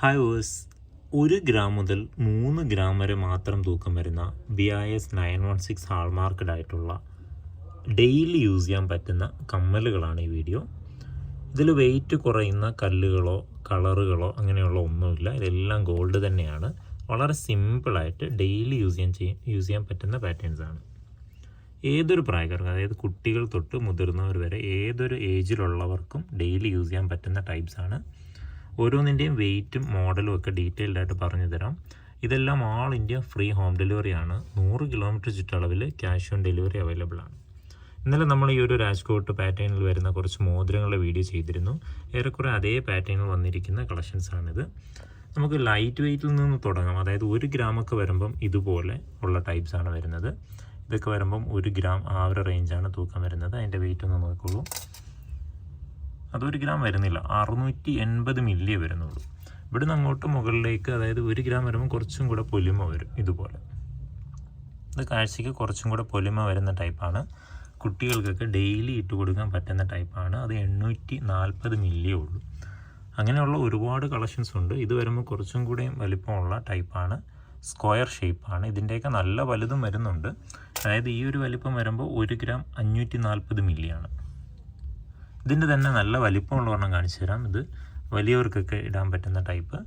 Hi verse ഒരു gram മുതൽ മൂന്ന് ഗ്രാം വരെ മാത്രം തൂക്കം വരുന്ന B I S nine one six hallmarked ആയിട്ടുള്ള ഡെയിലി യൂസ് ചെയ്യാൻ പറ്റുന്ന കമ്മലുകളാണ് ഈ വീഡിയോ ഇതിൽ വെയിറ്റ് കുറയുന്ന കല്ലുകളോ കളറുകളോ അങ്ങനെയുള്ള ഒന്നുമില്ല. ഇതെല്ലാം ഗോൾഡ് തന്നെയാണ്. വളരെ സിമ്പിളായിട്ട് ഡെയിലി യൂസ് ചെയ്യാൻ ചെയ്യാൻ യൂസ് ചെയ്യാൻ പറ്റുന്ന പാറ്റേൺസ് ആണ്. ഏതൊരു പ്രായക്കാർക്കും അതായത് കുട്ടികൾ തൊട്ട് മുതിർന്നവർ വരെ ഏതൊരു ഏജിലുള്ളവർക്കും ഡെയിലി യൂസ് ചെയ്യാൻ പറ്റുന്ന ടൈപ്സാണ് ആണ്. ഓരോന്നിന്റെയും വെയിറ്റും മോഡലും ഒക്കെ ഡീറ്റെയിൽഡ് ആയിട്ട് പറഞ്ഞു തരാം. ഇതെല്ലാം ആൾ ഇന്ത്യ ഫ്രീ ഹോം ഡെലിവറിയാണ് നൂറ് കിലോമീറ്റർ ചുറ്റളവിൽ ക്യാഷ് ഓൺ ഡെലിവറി അവൈലബിൾ ആണ്. ഇന്നലെ നമ്മൾ ഈ ഒരു രാജ്കോട്ട് പാറ്റേണിൽ വരുന്ന കുറച്ച് മോതിരങ്ങളുടെ വീഡിയോ ചെയ്തിരുന്നു. ഏറെക്കുറെ അതേ പാറ്റേണിൽ വന്നിരിക്കുന്ന കളക്ഷൻസ് ആണിത്. നമുക്ക് ലൈറ്റ് വെയിറ്റിൽ നിന്ന് തുടങ്ങാം. അതായത് ഒരു ഗ്രാമൊക്കെ വരുമ്പം ഇതുപോലെ ഉള്ള ടൈപ്സ് ആണ് വരുന്നത്. ഇതൊക്കെ വരുമ്പം ഒരു ഗ്രാം ആ ഒരു റേഞ്ചാണ് തൂക്കം വരുന്നത്. അതിന്റെ വെയിറ്റ് ഒന്ന് നോക്കിക്കോളൂ. അതൊരു ഗ്രാം വരുന്നില്ല. അറുന്നൂറ്റി എൺപത് മില്ലിയേ വരുന്നുള്ളൂ. ഇവിടുന്ന് അങ്ങോട്ട് മുകളിലേക്ക് അതായത് ഒരു ഗ്രാം വരുമ്പോൾ കുറച്ചും കൂടെ പൊലിമ വരും ഇതുപോലെ. ഇത് കാഴ്ചയ്ക്ക് കുറച്ചും കൂടെ പൊലിമ വരുന്ന ടൈപ്പാണ് കുട്ടികൾക്കൊക്കെ ഡെയിലി ഇട്ട് കൊടുക്കാൻ പറ്റുന്ന ടൈപ്പാണ് അത് എണ്ണൂറ്റി നാൽപ്പത് മില്ലിയേ ഉള്ളൂ. അങ്ങനെയുള്ള ഒരുപാട് കളക്ഷൻസ് ഉണ്ട്. ഇത് വരുമ്പോൾ കുറച്ചും കൂടെയും വലിപ്പമുള്ള ടൈപ്പാണ് സ്ക്വയർ ഷേപ്പാണ് ഇതിന്റെയൊക്കെ നല്ല വലുതും വരുന്നുണ്ട്. അതായത് ഈ ഒരു വലിപ്പം വരുമ്പോൾ ഒരു ഗ്രാം അഞ്ഞൂറ്റി നാൽപ്പത് മില്ലിയാണ് ഇതിന്റെ തന്നെ നല്ല വലിപ്പമുള്ള ഒരെണ്ണം കാണിച്ചു തരാം. ഇത് വലിയവർക്കൊക്കെ ഇടാൻ പറ്റുന്ന ടൈപ്പ്.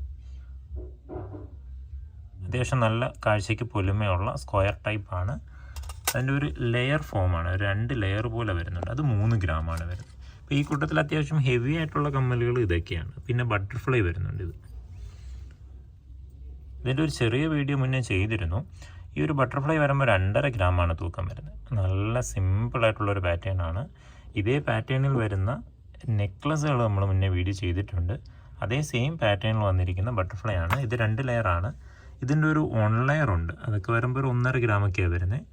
അത്യാവശ്യം നല്ല കാഴ്ചയ്ക്ക് പൊലിമയുള്ള സ്ക്വയർ ടൈപ്പാണ് അതിന്റെ ഒരു ലെയർ ഫോമാണ് രണ്ട് ലെയർ പോലെ വരുന്നുണ്ട്. അത് മൂന്ന് ഗ്രാമാണ് വരുന്നത്. അപ്പോൾ ഈ കൂട്ടത്തിൽ അത്യാവശ്യം ഹെവി ആയിട്ടുള്ള കമ്മലുകൾ ഇതൊക്കെയാണ്. പിന്നെ ബട്ടർഫ്ലൈ വരുന്നുണ്ട് ഇത്. ഇതിന്റെ ഒരു ചെറിയ വീഡിയോ മുന്നേ ചെയ്തിരുന്നു. ഈ ഒരു ബട്ടർഫ്ലൈ വരുമ്പോൾ രണ്ടര ഗ്രാമാണ് തൂക്കം വരുന്നത്. നല്ല സിമ്പിളായിട്ടുള്ളൊരു പാറ്റേൺ ആണ്. ഇതേ പാറ്റേണിൽ വരുന്ന നെക്ലസുകൾ നമ്മൾ മുന്നേ വീഡിയോ ചെയ്തിട്ടുണ്ട്. അതേ സെയിം പാറ്റേണിൽ വന്നിരിക്കുന്ന ബട്ടർഫ്ലൈ ആണ്. ഇത് രണ്ട് ലെയറാണ് ഇതിന്റെ ഒരു വൺ ലെയർ ഉണ്ട്. അതൊക്കെ വരുമ്പോൾ ഒരു ഒന്നര ഗ്രാമൊക്കെയാണ് വരുന്നത്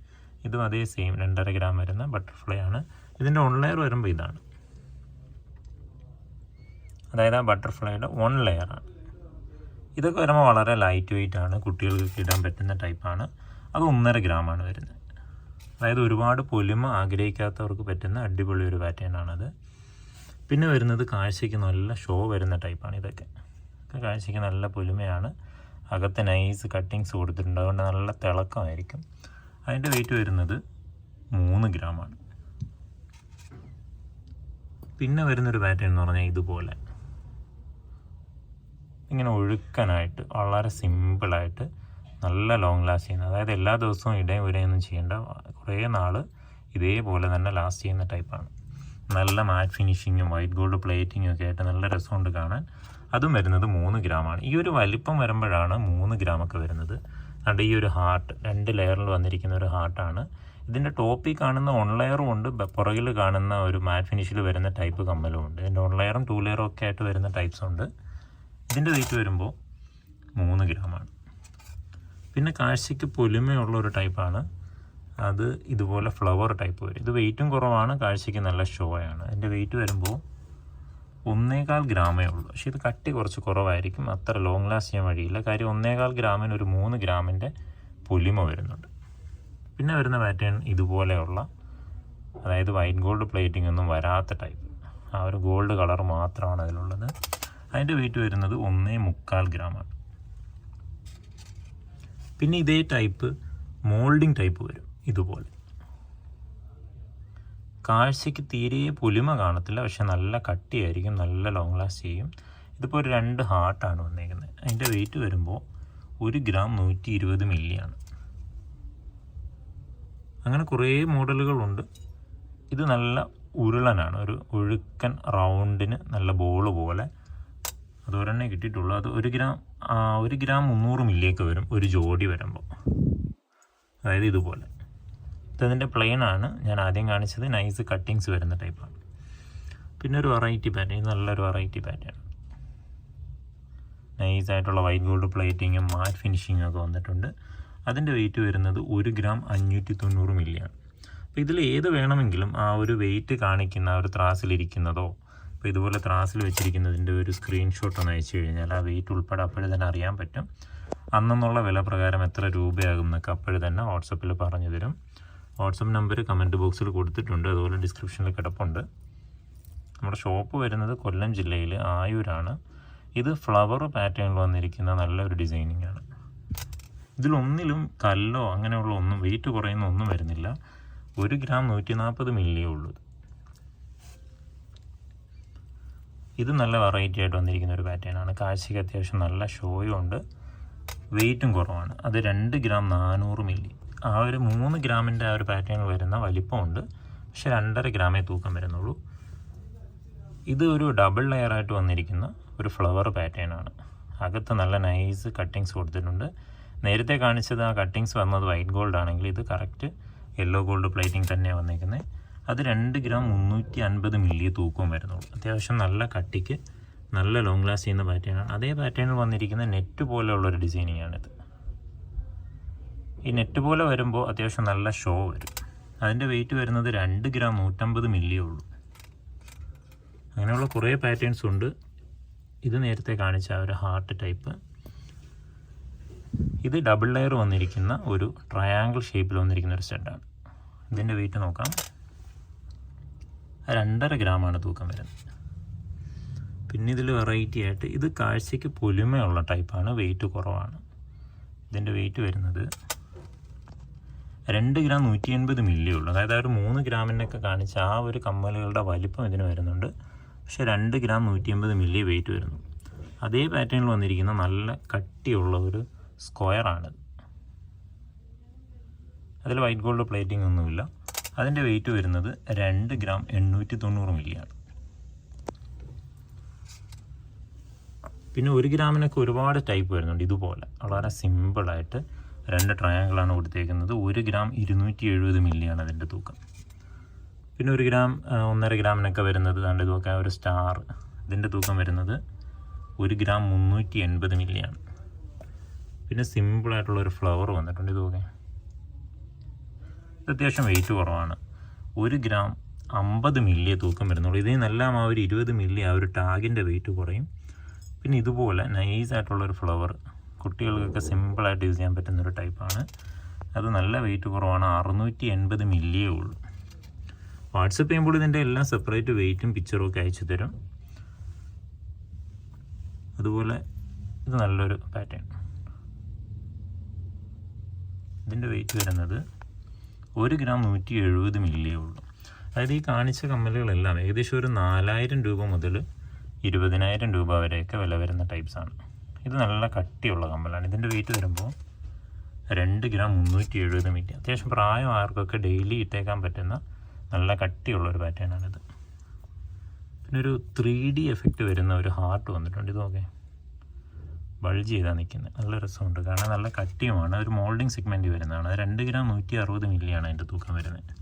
ഇതും അതേ സെയിം രണ്ടര ഗ്രാം വരുന്ന ബട്ടർഫ്ലൈ ആണ്. ഇതിന്റെ വൺ ലെയർ വരുമ്പോൾ ഇതാണ്. അതായത് ആ ബട്ടർഫ്ലൈയുടെ വൺ ലെയറാണ് ഇതൊക്കെ വരുമ്പോൾ വളരെ ലൈറ്റ് വെയിറ്റ് ആണ്. കുട്ടികൾക്ക് ഇടാൻ പറ്റുന്ന ടൈപ്പാണ് അത് ഒന്നര ഗ്രാമാണ് വരുന്നത്. അതായത് ഒരുപാട് പൊലിമ ആഗ്രഹിക്കാത്തവർക്ക് പറ്റുന്ന അടിപൊളി ഒരു പാറ്റേൺ ആണത് പിന്നെ വരുന്നത് കാഴ്ചയ്ക്ക് നല്ല ഷോ വരുന്ന ടൈപ്പാണ് ഇതൊക്കെ. കാഴ്ചയ്ക്ക് നല്ല പൊലിമയാണ്. അകത്ത് നൈസ് കട്ടിങ്സ് കൊടുത്തിട്ടുണ്ട്. അതുകൊണ്ട് നല്ല തിളക്കമായിരിക്കും. അതിന്റെ വെയിറ്റ് വരുന്നത് മൂന്ന് ഗ്രാമാണ് പിന്നെ വരുന്നൊരു പാറ്റേൺ എന്ന് പറഞ്ഞാൽ ഇതുപോലെ. ഇങ്ങനെ ഒഴുക്കനായിട്ട് വളരെ സിമ്പിളായിട്ട് നല്ല ലോങ് ലാസ്റ്റ് ചെയ്യുന്ന അതായത് എല്ലാ ദിവസവും ഇടയും വരെയൊന്നും ചെയ്യേണ്ട കുറേ നാൾ ഇതേപോലെ തന്നെ ലാസ്റ്റ് ചെയ്യുന്ന ടൈപ്പാണ് നല്ല മാറ്റ് ഫിനിഷിങ്ങും വൈറ്റ് ഗോൾഡ് പ്ലേറ്റിങ്ങും ഒക്കെ ആയിട്ട് നല്ല രസമുണ്ട് കാണാൻ. അതും വരുന്നത് മൂന്ന് ഗ്രാമാണ് ഈ ഒരു വലിപ്പം വരുമ്പോഴാണ് മൂന്ന് ഗ്രാമൊക്കെ വരുന്നത്. അതുകൊണ്ട് ഈ ഒരു ഹാർട്ട് രണ്ട് ലെയറിൽ വന്നിരിക്കുന്ന ഒരു ഹാർട്ടാണ് ഇതിന്റെ ടോപ്പിൽ കാണുന്ന ഓൺ ലെയറും ഉണ്ട്. പുറകിൽ കാണുന്ന ഒരു മാറ്റ് ഫിനിഷിൽ വരുന്ന ടൈപ്പ് കമ്മലും ഉണ്ട്. ഇതിന്റെ ഓൺ ലെയറും ടു ലെയറും ഒക്കെ ആയിട്ട് വരുന്ന ടൈപ്സ് ഉണ്ട്. ഇതിന്റെ വെയിറ്റ് വരുമ്പോൾ മൂന്ന് ഗ്രാമാണ് പിന്നെ കാഴ്ചയ്ക്ക് പൊലിമയുള്ള ഒരു ടൈപ്പാണ്. അത് ഇതുപോലെ ഫ്ലവർ ടൈപ്പ് വരും. ഇത് വെയിറ്റും കുറവാണ് കാഴ്ചയ്ക്ക് നല്ല ഷോയാണ് അതിന്റെ വെയിറ്റ് വരുമ്പോൾ ഒന്നേകാൽ ഗ്രാമേ ഉള്ളൂ. പക്ഷേ ഇത് കട്ടി കുറച്ച് കുറവായിരിക്കും. അത്ര ലോങ് ലാസ്റ്റ് ചെയ്യാൻ വഴിയില്ല. കാര്യം ഒന്നേകാൽ ഗ്രാമിന് ഒരു മൂന്ന് ഗ്രാമിന്റെ പൊലിമ വരുന്നുണ്ട്. പിന്നെ വരുന്ന പാറ്റേൺ ഇതുപോലെയുള്ള അതായത് വൈറ്റ് ഗോൾഡ് പ്ലേറ്റിംഗ് ഒന്നും വരാത്ത ടൈപ്പ് ആ ഒരു ഗോൾഡ് കളർ മാത്രമാണ് അതിലുള്ളത്. അതിന്റെ വെയിറ്റ് വരുന്നത് ഒന്നേ മുക്കാൽ ഗ്രാമാണ്. പിന്നെ ഇതേ ടൈപ്പ് മോൾഡിംഗ് ടൈപ്പ് വരും ഇതുപോലെ. കാഴ്ചയ്ക്ക് തീരെ പുലിമ കാണത്തില്ല പക്ഷെ നല്ല കട്ടിയായിരിക്കും നല്ല ലോങ് ലാസ്റ്റ് ചെയ്യും. ഇതിപ്പോൾ ഒരു രണ്ട് ഹാർട്ടാണ് വന്നേക്കുന്നത്. അതിന്റെ വെയിറ്റ് വരുമ്പോൾ ഒരു ഗ്രാം നൂറ്റി ഇരുപത് മില്ലിയാണ് അങ്ങനെ കുറേ മോഡലുകളുണ്ട്. ഇത് നല്ല ഉരുളനാണ് ഒരു ഒഴുക്കൻ റൗണ്ടിന് നല്ല ബോൾ പോലെ. അത് ഒരെണ്ണേ കിട്ടിയിട്ടുള്ളൂ. അത് ഒരു ഗ്രാം ഒരു ഗ്രാം മുന്നൂറ് മില്ലിയൊക്കെ വരും ഒരു ജോഡി വരുമ്പോൾ അതായത് ഇതുപോലെ. ഇതതിന്റെ പ്ലെയിനാണ് ഞാൻ ആദ്യം കാണിച്ചത് നൈസ് കട്ടിങ്സ് വരുന്ന ടൈപ്പാണ് പിന്നെ ഒരു വെറൈറ്റി പാറ്റേൺ നല്ലൊരു വെറൈറ്റി പാറ്റേൺ നൈസായിട്ടുള്ള വൈറ്റ് ഗോൾഡ് പ്ലേറ്റിങ്ങും മാറ്റ് ഫിനിഷിങ്ങും ഒക്കെ വന്നിട്ടുണ്ട്. അതിന്റെ വെയിറ്റ് വരുന്നത് ഒരു ഗ്രാം അഞ്ഞൂറ്റി തൊണ്ണൂറ് മില്ലിയാണ്. അപ്പോൾ ഇതിൽ ഏത് വേണമെങ്കിലും ആ ഒരു വെയിറ്റ് കാണിക്കുന്ന ആ ഒരു ത്രാസിലിരിക്കുന്നതോ അപ്പോൾ ഇതുപോലെ ത്രാസിൽ വെച്ചിരിക്കുന്നതിന്റെ ഒരു സ്ക്രീൻഷോട്ട് ഒന്ന് അയച്ചു കഴിഞ്ഞാൽ ആ വെയിറ്റ് ഉൾപ്പെടെ അപ്പോഴും തന്നെ അറിയാൻ പറ്റും. അന്നെന്നുള്ള വില പ്രകാരം എത്ര രൂപയാകും എന്നൊക്കെ അപ്പോഴും തന്നെ വാട്സപ്പിൽ പറഞ്ഞു തരും. വാട്സപ്പ് നമ്പർ കമന്റ് ബോക്സിൽ കൊടുത്തിട്ടുണ്ട്. അതുപോലെ ഡിസ്ക്രിപ്ഷനിൽ കിടപ്പുണ്ട്. നമ്മുടെ ഷോപ്പ് വരുന്നത് കൊല്ലം ജില്ലയിൽ ആയൂരാണ്. ഇത് ഫ്ലവർ പാറ്റേണിൽ വന്നിരിക്കുന്ന നല്ലൊരു ഡിസൈനിങ് ആണ്. ഇതിലൊന്നിലും കല്ലോ അങ്ങനെയുള്ള ഒന്നും വെയിറ്റ് കുറയുന്ന ഒന്നും വരുന്നില്ല. ഒരു ഗ്രാം നൂറ്റി നാൽപ്പത് മില്ലിയേ ഉള്ളൂ. ഇത്. നല്ല വെറൈറ്റി ആയിട്ട് വന്നിരിക്കുന്ന ഒരു പാറ്റേൺ ആണ്. കാഴ്ചയ്ക്ക് അത്യാവശ്യം നല്ല ഷോയും ഉണ്ട്. വെയിറ്റും കുറവാണ്. അത് രണ്ട് ഗ്രാം നാനൂറ് മില്ലി ആ ഒരു മൂന്ന് ഗ്രാമിന്റെ ആ ഒരു പാറ്റേൺ വരുന്ന വലിപ്പമുണ്ട്. പക്ഷെ രണ്ടര ഗ്രാമേ തൂക്കം വരുന്നുള്ളൂ. ഇത് ഒരു ഡബിൾ ലെയർ ആയിട്ട് വന്നിരിക്കുന്ന ഒരു ഫ്ലവർ പാറ്റേൺ ആണ്. അകത്ത് നല്ല നൈസ് കട്ടിങ്സ് കൊടുത്തിട്ടുണ്ട്. നേരത്തെ കാണിച്ചത് ആ കട്ടിങ്സ് വന്നത് വൈറ്റ് ഗോൾഡ് ആണെങ്കിൽ ഇത് കറക്റ്റ് യെല്ലോ ഗോൾഡ് പ്ലേറ്റിംഗ് തന്നെയാണ് വന്നിരിക്കുന്നത് അത് രണ്ട് ഗ്രാം മുന്നൂറ്റി അൻപത് മില്ലി തൂക്കവും വരുന്നുള്ളൂ. അത്യാവശ്യം നല്ല കട്ടിക്ക് നല്ല ലോങ് ലാസ്റ്റ് ചെയ്യുന്ന പാറ്റേണാണ് അതേ പാറ്റേണിൽ വന്നിരിക്കുന്ന നെറ്റ് പോലെയുള്ള ഒരു ഡിസൈനിങ് ആണിത്. ഈ നെറ്റ് പോലെ വരുമ്പോൾ അത്യാവശ്യം നല്ല ഷോ വരും. അതിന്റെ വെയിറ്റ് വരുന്നത് രണ്ട് ഗ്രാം നൂറ്റമ്പത് മില്ലിയേ ഉള്ളൂ. അങ്ങനെയുള്ള കുറേ പാറ്റേൺസ് ഉണ്ട്. ഇത് നേരത്തെ കാണിച്ച ഒരു ഹാർട്ട് ടൈപ്പ് ഇത് ഡബിൾ ലെയർ വന്നിരിക്കുന്ന ഒരു ട്രയാങ്കിൾ ഷേപ്പിൽ വന്നിരിക്കുന്ന ഒരു സ്റ്റഡാണ് ഇതിന്റെ വെയിറ്റ് നോക്കാം. രണ്ടര ഗ്രാമാണ് തൂക്കം വരുന്നത്. പിന്നെ ഇതിൽ വെറൈറ്റി ആയിട്ട് ഇത് കാഴ്ചയ്ക്ക് പൊലിമയുള്ള ടൈപ്പാണ് വെയിറ്റ് കുറവാണ്. ഇതിന്റെ വെയിറ്റ് വരുന്നത് രണ്ട് ഗ്രാം നൂറ്റി എൺപത് മില്ലി ഉള്ളു. അതായത് ആ ഒരു മൂന്ന് ഗ്രാമിനൊക്കെ കാണിച്ച ആ ഒരു കമ്മലുകളുടെ വലിപ്പം ഇതിന് വരുന്നുണ്ട്. പക്ഷേ രണ്ട് ഗ്രാം നൂറ്റി എൺപത് മില്ലി വെയിറ്റ് വരുന്നു. അതേ പാറ്റേണിൽ വന്നിരിക്കുന്ന നല്ല കട്ടിയുള്ള ഒരു സ്ക്വയറാണിത് അതിൽ വൈറ്റ് ഗോൾഡ് പ്ലേറ്റിംഗ് ഒന്നുമില്ല. അതിന്റെ വെയിറ്റ് വരുന്നത് രണ്ട് ഗ്രാം എണ്ണൂറ്റി തൊണ്ണൂറ് മില്ലിയാണ് പിന്നെ ഒരു ഗ്രാമിനൊക്കെ ഒരുപാട് ടൈപ്പ് വരുന്നുണ്ട് ഇതുപോലെ. വളരെ സിമ്പിളായിട്ട് രണ്ട് ട്രയാങ്കിളാണ് കൊടുത്തേക്കുന്നത്. ഒരു ഗ്രാം ഇരുന്നൂറ്റി എഴുപത് മില്ലിയാണ് അതിന്റെ തൂക്കം. പിന്നെ ഒരു ഗ്രാം ഒന്നര ഗ്രാമിനൊക്കെ വരുന്നത് അതിന്റെ തൂക്കം ഒരു സ്റ്റാർ ഇതിന്റെ തൂക്കം വരുന്നത് ഒരു ഗ്രാം മുന്നൂറ്റി എൺപത് മില്ലിയാണ് പിന്നെ സിമ്പിളായിട്ടുള്ള ഒരു ഫ്ലവർ വന്നിട്ടുണ്ട് ഇതൊക്കെ. ഇത് അത്യാവശ്യം വെയിറ്റ് കുറവാണ്. ഒരു ഗ്രാം അമ്പത് മില്ലിയെ തൂക്കം വരുന്നുള്ളൂ. ഇതിൽ നിന്നെല്ലാം ആ ഒരു ഇരുപത് മില്ലി ആ ഒരു ടാഗിന്റെ വെയിറ്റ് കുറയും. പിന്നെ ഇതുപോലെ നൈസായിട്ടുള്ളൊരു ഫ്ലവർ കുട്ടികൾക്കൊക്കെ സിമ്പിളായിട്ട് യൂസ് ചെയ്യാൻ പറ്റുന്ന ഒരു ടൈപ്പാണ് അത് നല്ല വെയിറ്റ് കുറവാണ്. അറുന്നൂറ്റി എൺപത് മില്ലിയേ ഉള്ളൂ. വാട്സപ്പ് ചെയ്യുമ്പോൾ ഇതിന്റെ എല്ലാം സെപ്പറേറ്റ് വെയിറ്റും പിക്ചറും ഒക്കെ അയച്ചു തരും. അതുപോലെ ഇത് നല്ലൊരു പാറ്റേൺ ഇതിന്റെ വെയിറ്റ് വരുന്നത് ഒരു ഗ്രാം നൂറ്റി എഴുപത് മില്ലിയേ ഉള്ളൂ. അതായത് ഈ കാണിച്ച കമ്മലുകളെല്ലാം ഏകദേശം ഒരു നാലായിരം രൂപ മുതൽ ഇരുപതിനായിരം രൂപ വരെയൊക്കെ വില വരുന്ന ടൈപ്സാണ് ഇത് നല്ല കട്ടിയുള്ള കമ്മലാണ്. ഇതിന്റെ വെയിറ്റ് വരുമ്പോൾ രണ്ട് ഗ്രാം മുന്നൂറ്റി എഴുപത് മില്ലി അത്യാവശ്യം പ്രായം ആർക്കൊക്കെ ഡെയിലി ഇട്ടേക്കാൻ പറ്റുന്ന നല്ല കട്ടിയുള്ള ഒരു പാറ്റേൺ ആണിത്. പിന്നെ ഒരു ത്രീ ഡി എഫക്റ്റ് വരുന്ന ഒരു ഹാർട്ട് വന്നിട്ടുണ്ട്. ഇതൊക്കെ ബൾജ് ചെയ്താണ് നിൽക്കുന്നത് നല്ല രസമുണ്ട്. കാരണം നല്ല കട്ടിയുമാണ്. ഒരു മോൾഡിങ് സെഗ്മെന്റ് വരുന്നതാണ്. അത് രണ്ട് ഗ്രാം നൂറ്റി അറുപത് മില്ലിയാണ് അതിന്റെ തൂക്കം വരുന്നത്.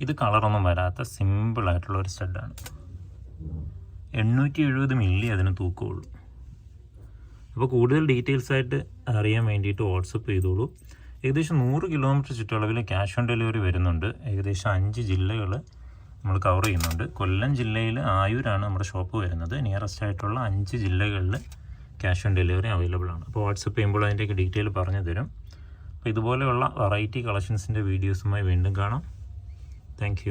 ഇത് കളറൊന്നും വരാത്ത സിമ്പിളായിട്ടുള്ള ഒരു സ്റ്റഡാണ് എണ്ണൂറ്റി എഴുപത് മില്ലി അതിന് തൂക്കമുള്ളൂ. അപ്പോൾ കൂടുതൽ ഡീറ്റെയിൽസ് ആയിട്ട് അറിയാൻ വേണ്ടിയിട്ട് വാട്സപ്പ് ചെയ്തോളൂ. ഏകദേശം നൂറ് കിലോമീറ്റർ ചുറ്റളവിൽ ക്യാഷ് ഓൺ ഡെലിവറി വരുന്നുണ്ട്. ഏകദേശം അഞ്ച് ജില്ലകൾ നമ്മൾ കവർ ചെയ്യുന്നുണ്ട്. കൊല്ലം ജില്ലയിൽ ആയൂരാണ് നമ്മുടെ ഷോപ്പ് വരുന്നത്. നിയറസ്റ്റ് ആയിട്ടുള്ള അഞ്ച് ജില്ലകളിൽ ക്യാഷ് ഓൺ ഡെലിവറി അവൈലബിൾ ആണ്. അപ്പോൾ വാട്സപ്പ് ചെയ്യുമ്പോൾ അതിന്റെയൊക്കെ ഡീറ്റെയിൽ പറഞ്ഞു തരും. അപ്പോൾ ഇതുപോലെയുള്ള വെറൈറ്റി കളക്ഷൻസിന്റെ വീഡിയോസുമായി വീണ്ടും കാണാം. താങ്ക്